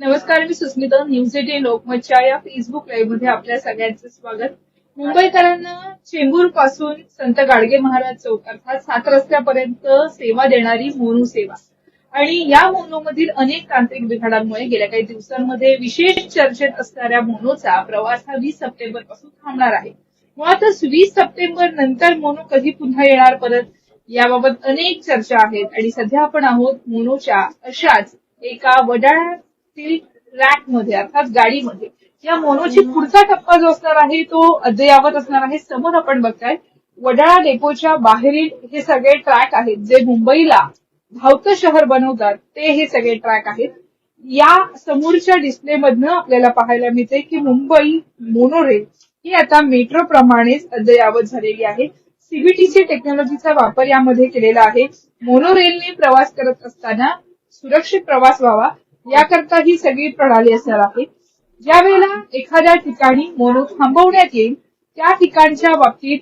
नमस्कार मी Susmita news eighteen लोकमतच्या या फेसबुक लाईव्हमध्ये आपल्या सगळ्यांचं स्वागत. मुंबईकरांना चेंबूरपासून संत गाडगे महाराज चौक अर्थात सात रस्त्यापर्यंत सेवा देणारी मोनू सेवा. आणि या मोनोमधील अनेक तांत्रिक बिघाडांमुळे गेल्या काही दिवसांमध्ये विशेष चर्चेत असणाऱ्या मोनोचा प्रवास हा वीस सप्टेंबरपासून थांबणार आहे. मुळातच वीस सप्टेंबर नंतर मोनो कधी पुन्हा येणार परत याबाबत अनेक चर्चा आहेत. आणि सध्या आपण आहोत मोनोच्या अशाच एका वडाळ्यातील रॅकमध्ये अर्थात गाडीमध्ये. या मोनोची पुढचा टप्पा जो असणार आहे तो अद्ययावत असणार आहे. समोर आपण बघताय वडाळा डेपोच्या बाहेरील हे सगळे ट्रॅक आहेत. जे मुंबईला धावतं शहर बनवतात ते हे सगळे ट्रॅक आहेत. या समोरच्या डिस्प्ले मधनं आपल्याला पाहायला मिळते की मुंबई मोनोरेल ही आता मेट्रो प्रमाणेच अद्ययावत झालेली आहे. सीबीटीसी टेक्नॉलॉजीचा वापर यामध्ये केलेला आहे. मोनोरेलने प्रवास करत असताना सुरक्षित प्रवास व्हावा. याकरता ही सगळी प्रणाली असणार आहे. ज्या वेळेला एखाद्या ठिकाणी मोनो थांबवण्यात येईल त्या ठिकाणच्या बाबतीत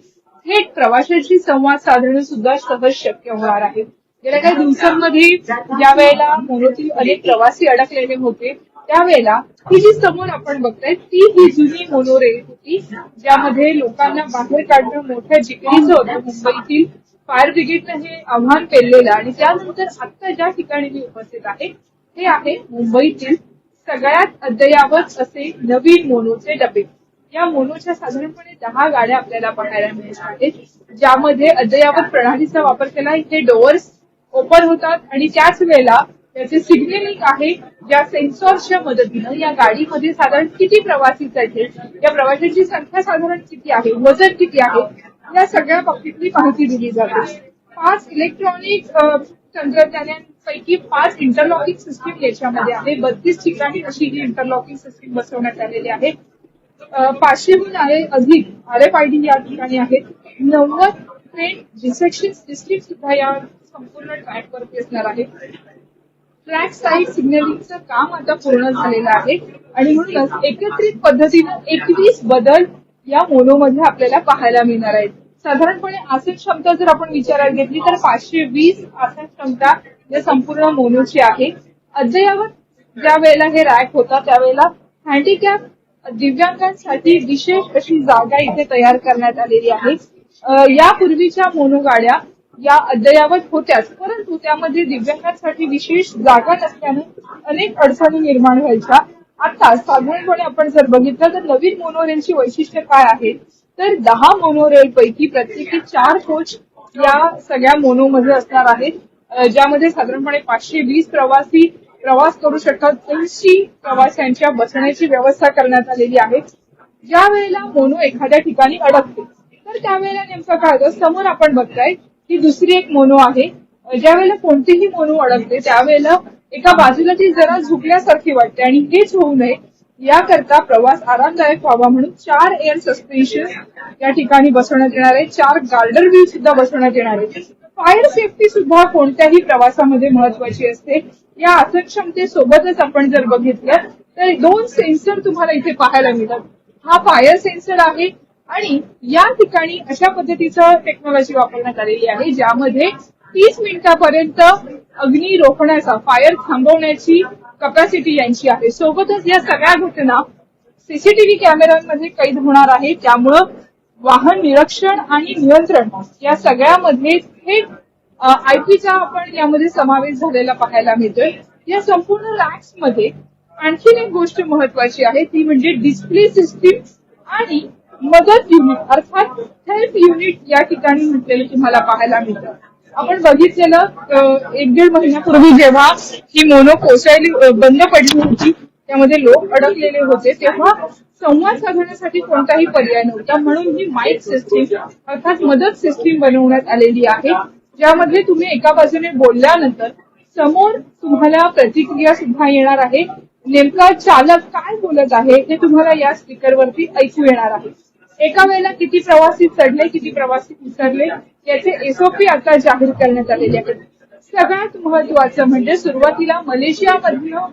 थेट प्रवाशांशी संवाद साधणं सुद्धा सहज शक्य होणार आहे. गेल्या काही दिवसांमध्ये ज्या वेळेला मोनोतील अनेक प्रवासी अडकलेले होते त्यावेळेला ही जी समोर आपण बघताय ती ही जुनी मोनोरेल होती ज्यामध्ये लोकांना बाहेर काढणं मोठ्या जिकरीचं होतं. मुंबईतील फायर ब्रिगेडनं हे आव्हान पेललेलं आणि त्यानंतर आता ज्या ठिकाणी मी उपस्थित आहे ते आहे मुंबईतील सगळ्यात अद्ययावत असे नवीन मोनोचे डबे. या मोनोच्या साधारणपणे दहा गाड्या आपल्याला पाहायला मिळणार आहेत ज्यामध्ये अद्ययावत प्रणालीचा वापर केला. इथे डोअर्स ओपन होतात आणि त्याच वेळेला त्याचे सिग्नलिंग आहे ज्या सेन्सॉर्सच्या मदतीनं या गाडीमध्ये साधारण किती प्रवासी चढले या प्रवाशांची संख्या साधारण किती आहे वजन किती आहे या सगळ्या बाबतीतली माहिती दिली जाते. पाच इलेक्ट्रॉनिक तंत्रज्ञान पैकी पाच इंटरलॉकिंग सिस्टीम याच्यामध्ये आहे. बत्तीस ठिकाणी अशी ही इंटरलॉकिंग सिस्टीम बसवण्यात आलेली आहे. पाचशेहून आहे अधिक आर एफ आय डी या ठिकाणी आहेत. नव्वद ट्रेन डिसेक्शन सिस्टीम सुद्धा या संपूर्ण ट्रॅकवरती असणार आहे. ट्रॅक साईड सिग्नलिंगचं काम आता पूर्ण झालेलं आहे. आणि म्हणूनच एकत्रित पद्धतीनं एकवीस बदल या मोनोमध्ये आपल्याला पाहायला मिळणार आहेत. साधारणपणे आसन क्षमता जर आपण विचारात घेतली तर पाचशे वीस आसन क्षमता जे संपूर्ण मोनूची आहे. अद्ययावत ज्या वेळेला हे रॅक होता त्यावेळेला हँडिकॅप दिव्यांगांसाठी विशेष अशी जागा इथे तयार करण्यात आलेली आहे. यापूर्वीच्या मोनो गाड्या या अद्ययावत होत्याच परंतु त्यामध्ये दिव्यांगांसाठी विशेष जागा नसल्याने अनेक अडचणी निर्माण व्हायच्या. आता साधारणपणे आपण जर बघितलं तर नवीन मोनोरेलची वैशिष्ट्य काय आहे? तर दहा मोनोरेल पैकी प्रत्येकी चार कोच या सगळ्या मोनोमध्ये असणार आहेत. ज्यामध्ये साधारणपणे पाचशे वीस प्रवासी प्रवास करू शकतात ऐंशी प्रवाशांच्या बसण्याची व्यवस्था करण्यात आलेली आहे. ज्या वेळेला मोनो एखाद्या ठिकाणी अडकते तर त्यावेळेला नेमकं काय होतं? समोर आपण बघताय ही दुसरी एक मोनो आहे. ज्या वेळेला कोणतीही मोनो अडकते त्यावेळेला एका बाजूला ती जरा झुकल्यासारखी वाटते आणि हेच होऊ नये याकरता प्रवास आरामदायक व्हावा म्हणून चार एअर सस्पेन्शन या ठिकाणी बसवण्यात येणार आहे चार गार्डर व्हील सुद्धा बसवण्यात येणार आहे फायर सेफ्टी सुद्धा कोणत्याही प्रवासामध्ये महत्वाची असते. या आसनक्षमतेसोबतच आपण जर बघितलं तर दोन सेन्सर तुम्हाला इथे पाहायला मिळतात. हा फायर सेन्सर आहे आणि या ठिकाणी अशा पद्धतीचं टेक्नॉलॉजी वापरण्यात आलेली आहे ज्यामध्ये तीस मिनिटापर्यंत अग्नी रोखण्याचा फायर थांबवण्याची कपॅसिटी यांची आहे. सोबतच या सगळ्या घटना सीसीटीव्ही कॅमेऱ्यांमध्ये कैद होणार आहे. त्यामुळं वाहन निरीक्षण आणि नियंत्रण या सगळ्यामध्ये थेट आयपीचा आपण यामध्ये समावेश झालेला पाहायला मिळतोय. या संपूर्ण रॅक्समध्ये आणखीन एक गोष्ट महत्वाची आहे. ती म्हणजे डिस्प्ले सिस्टीम आणि मदत युनिट अर्थात हेल्प युनिट या ठिकाणी म्हटलेलं तुम्हाला पाहायला मिळतं. आपण बघितलेलं एक दीड महिन्यापूर्वी जेव्हा ही मोनो कोसळली बंद पडली होती त्यामध्ये लोक अडकलेले होते तेव्हा संवाद साधण्यासाठी कोणताही पर्याय नव्हता. म्हणून ही माईक सिस्टीम अर्थात मदत सिस्टीम बनवण्यात आलेली आहे ज्यामध्ये तुम्ही एका बाजूने बोलल्यानंतर समोर तुम्हाला प्रतिक्रिया सुद्धा येणार आहे. नेमका चालक काय बोलत आहे हे तुम्हाला या स्पीकरवरती ऐकू येणार आहे. एका वेळेला किती प्रवासी चढले किती प्रवासी उतरले याचे एसओपी आता जाहीर करण्यात आलेले आहेत सगळ्यात महत्वाचं म्हणजे सुरुवातीला मलेशियामधनं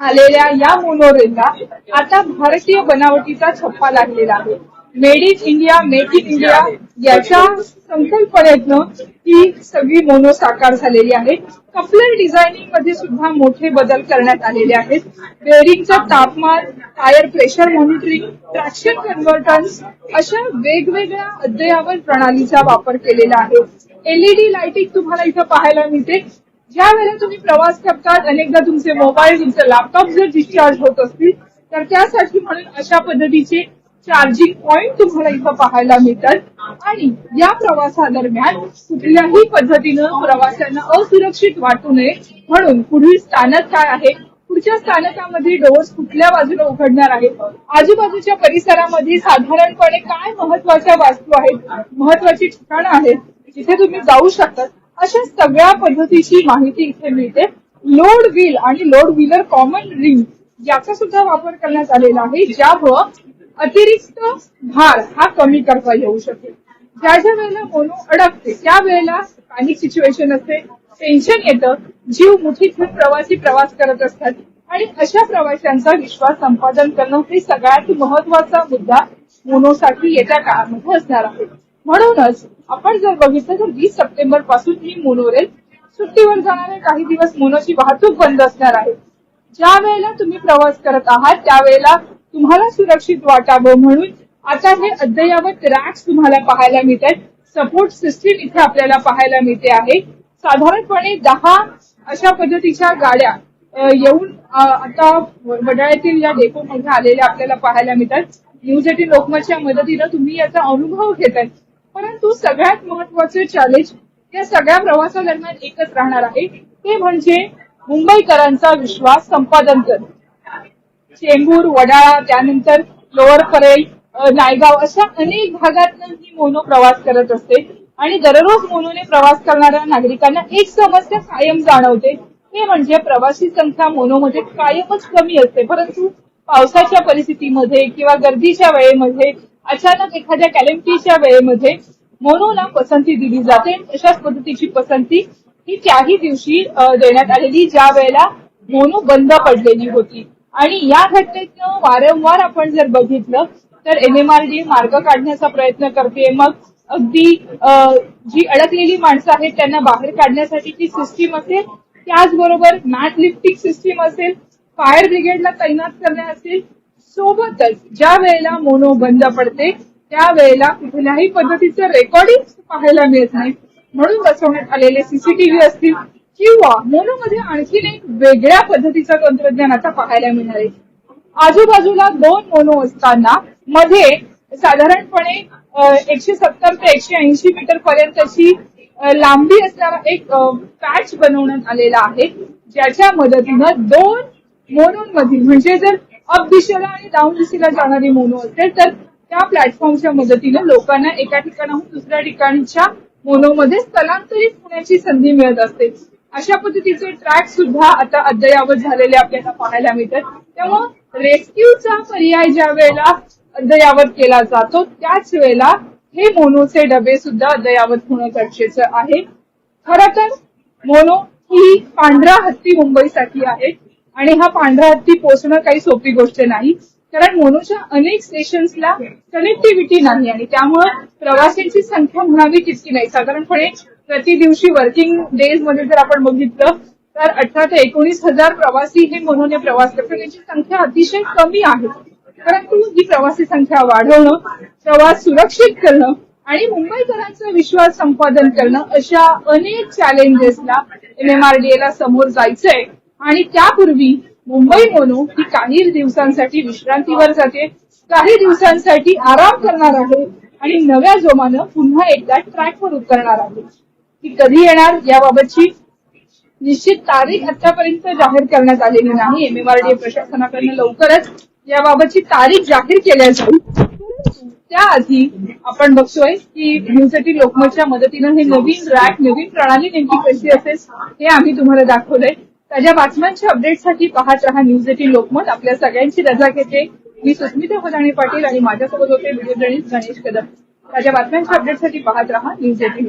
आलेल्या या मोनोरेलला आता भारतीय बनावटीचा छप्पा लागलेला आहे. Made in India make in India याच्या संकल्पनेतनं ही सगळी मोनो साकार झालेली आहे कपलर डिझायनिंगमध्ये सुद्धा मोठे बदल करण्यात आलेले आहेत. बेअरिंगचं तापमान tyre pressure monitoring traction convergence अशा वेगवेगळ्या अद्ययावत प्रणालीचा वापर केलेला आहे. एलईडी लाइटिंग तुम्हाला इथं पाहायला मिळते. ज्या वेळेला तुम्ही प्रवास करतात अनेकदा तुमचे मोबाईल तुमचे लॅपटॉप जर डिस्चार्ज होत असतील तर त्यासाठी म्हणून अशा पद्धतीचे चार्जिंग पॉइंट तुम्हाला इथं पाहायला मिळतात. आणि या प्रवासादरम्यान कुठल्याही पद्धतीनं प्रवाशांना असुरक्षित वाटू नये. म्हणून पुढील स्थानक काय आहे? पुढच्या स्थानकामध्ये डोअर्स कुठल्या बाजूला उघडणार आहेत? आजूबाजूच्या परिसरामध्ये साधारणपणे काय महत्त्वाच्या वास्तू आहेत? महत्वाची ठिकाणं आहेत. जिथे तुम्ही जाऊ शकता अशा सगळ्या पद्धतीची माहिती इथे मिळते. लोड व्हील आणि लोड व्हीलर कॉमन रिंग याचा सुद्धा वापर करण्यात आलेला आहे. ज्यामुळं अतिरिक्त भार हा कमी करता येऊ शकेल. ज्या ज्या वेळेला मोनो अडकते त्यावेळेला पॅनिक सिच्युएशन असते. टेन्शन येतं. जीव मुठीत घेऊन प्रवासी प्रवास करत असतात. आणि अशा प्रवाशांचा विश्वास संपादन करणं हे सगळ्यात महत्त्वाचा मुद्दा मोनोसाठी येत्या काळामध्ये असणार आहे. म्हणूनच आपण जर बघितलं तर वीस सप्टेंबरपासून ही मोनोरेल सुट्टीवर जाणारे काही दिवस मोनोची वाहतूक बंद असणार आहे. ज्या वेळेला तुम्ही प्रवास करत आहात त्यावेळेला तुम्हाला सुरक्षित वाटावं म्हणून आता हे अद्ययावत रॅक्स तुम्हाला पाहायला मिळतात. सपोर्ट सिस्टीम इथे आपल्याला पाहायला मिळते आहे. साधारणपणे दहा अशा पद्धतीच्या गाड्या येऊन आता वडाळ्यातील या डेपोमध्ये आलेल्या आपल्याला पाहायला मिळतात. न्यूज एटीन लोकमतच्या मदतीनं तुम्ही याचा अनुभव घेताय. परंतु सगळ्यात महत्त्वाचे चॅलेंज या सगळ्या प्रवासादरम्यान एकच राहणार आहे. ते म्हणजे मुंबईकरांचा विश्वास संपादन करणं. चेंबूर वडाळा त्यानंतर लोअर परेल नायगाव अशा अनेक भागातनं ही मोनो प्रवास करत असते. आणि दररोज मोनोने प्रवास करणाऱ्या नागरिकांना एक समस्या कायम जाणवते. ते म्हणजे प्रवासी संख्या मोनोमध्ये कायमच कमी असते. परंतु पावसाच्या परिस्थितीमध्ये किंवा गर्दीच्या वेळेमध्ये अचानक एखाद्या कॅलेम्पटीच्या वेळेमध्ये मोनोला पसंती दिली जाते. अशाच पद्धतीची पसंती ही त्याही दिवशी देण्यात आलेली ज्या वेळेला मोनो बंद पडलेली होती. आणि या घटनेतनं वारंवार आपण जर बघितलं तर एमएमआरडी मार्ग काढण्याचा प्रयत्न करते. मग अगदी जी अडकलेली माणसं आहेत त्यांना बाहेर काढण्यासाठी जी सिस्टीम असेल त्याचबरोबर मॅट लिफ्टिंग सिस्टीम असेल फायर ब्रिगेडला तैनात करणे असेल सोबतच ज्या वेळेला मोनो बंद पडते त्यावेळेला कुठल्याही पद्धतीचं रेकॉर्डिंग पाहायला मिळत नाही म्हणून बसवण्यात आलेले सीसीटीव्ही असतील किंवा मोनोमध्ये आणखीन एक वेगळ्या पद्धतीचं तंत्रज्ञान आता पाहायला मिळणार आहे. आजूबाजूला दोन मोनो असताना मध्ये साधारणपणे एकशे सत्तर ते एकशे ऐंशी मीटर पर्यंतची लांबी असणारा एक पॅच बनवण्यात आलेला आहे. ज्याच्या मदतीनं दोन मोनोंमधील म्हणजे जर अप दिशेला आणि डाऊन दिशेला जाणारी मोनो असेल तर त्या प्लॅटफॉर्मच्या मदतीनं लोकांना एका ठिकाणाहून दुसऱ्या ठिकाणच्या मोनोमध्ये स्थलांतरित होण्याची संधी मिळत असते. अशा पद्धतीचे ट्रॅक सुद्धा आता अद्ययावत झालेले आपल्याला पाहायला मिळतात. त्यामुळे रेस्क्यूचा पर्याय ज्या वेळेला अद्ययावत केला जातो त्याच वेळेला हे मोनोचे डबे सुद्धा अद्ययावत होणं गरजेचं आहे. खर तर मोनो ही पांढरा हत्ती मुंबईसाठी आहे आणि हा पांढरा हत्ती पोचणं काही सोपी गोष्ट नाही कारण मोनोच्या अनेक स्टेशन्सला कनेक्टिव्हिटी नाही आणि त्यामुळे प्रवाशांची संख्या म्हणावी तितकी नाही. साधारणपणे प्रति दिवशी वर्किंग डेजमध्ये जर आपण बघितलं तर अठरा ते एकोणीस हजार प्रवासी हे मनोने प्रवास करतात. त्यांची संख्या अतिशय कमी आहे. परंतु ही प्रवासी संख्या वाढवणं प्रवास सुरक्षित करणं आणि मुंबईकरांचा विश्वास संपादन करणं अशा अनेक चॅलेंजेसला एमएमआरडीएला समोर जायचंय. आणि त्यापूर्वी मुंबई मोनो ही काही दिवसांसाठी विश्रांतीवर जाते काही दिवसांसाठी आराम करणार आहे आणि नव्या जोमानं पुन्हा एकदा ट्रॅकवर उतरणार आहे. ती कधी येणार याबाबतची निश्चित तारीख आतापर्यंत जाहीर करण्यात आलेली नाही. एमएमआरडीए प्रशासनाकडनं लवकरच याबाबतची तारीख जाहीर केल्या जाईल. त्याआधी आपण बघतोय की न्यूज लोकमतच्या मदतीनं हे नवीन रॅक नवीन प्रणाली नेमकी कशी असेल हे आम्ही तुम्हाला दाखवलंय. ताज्या बातम्यांच्या अपडेटसाठी पाहत रहा न्यूज एटीन लोकमत. आपल्या सगळ्यांची रजा घेते. मी सुस्मिता फदाणे पाटील आणि माझ्यासोबत होते व्हिडिओ गणेश कदम. ताज्या बातम्यांच्या अपडेटसाठी पाहत रहा. News eighteen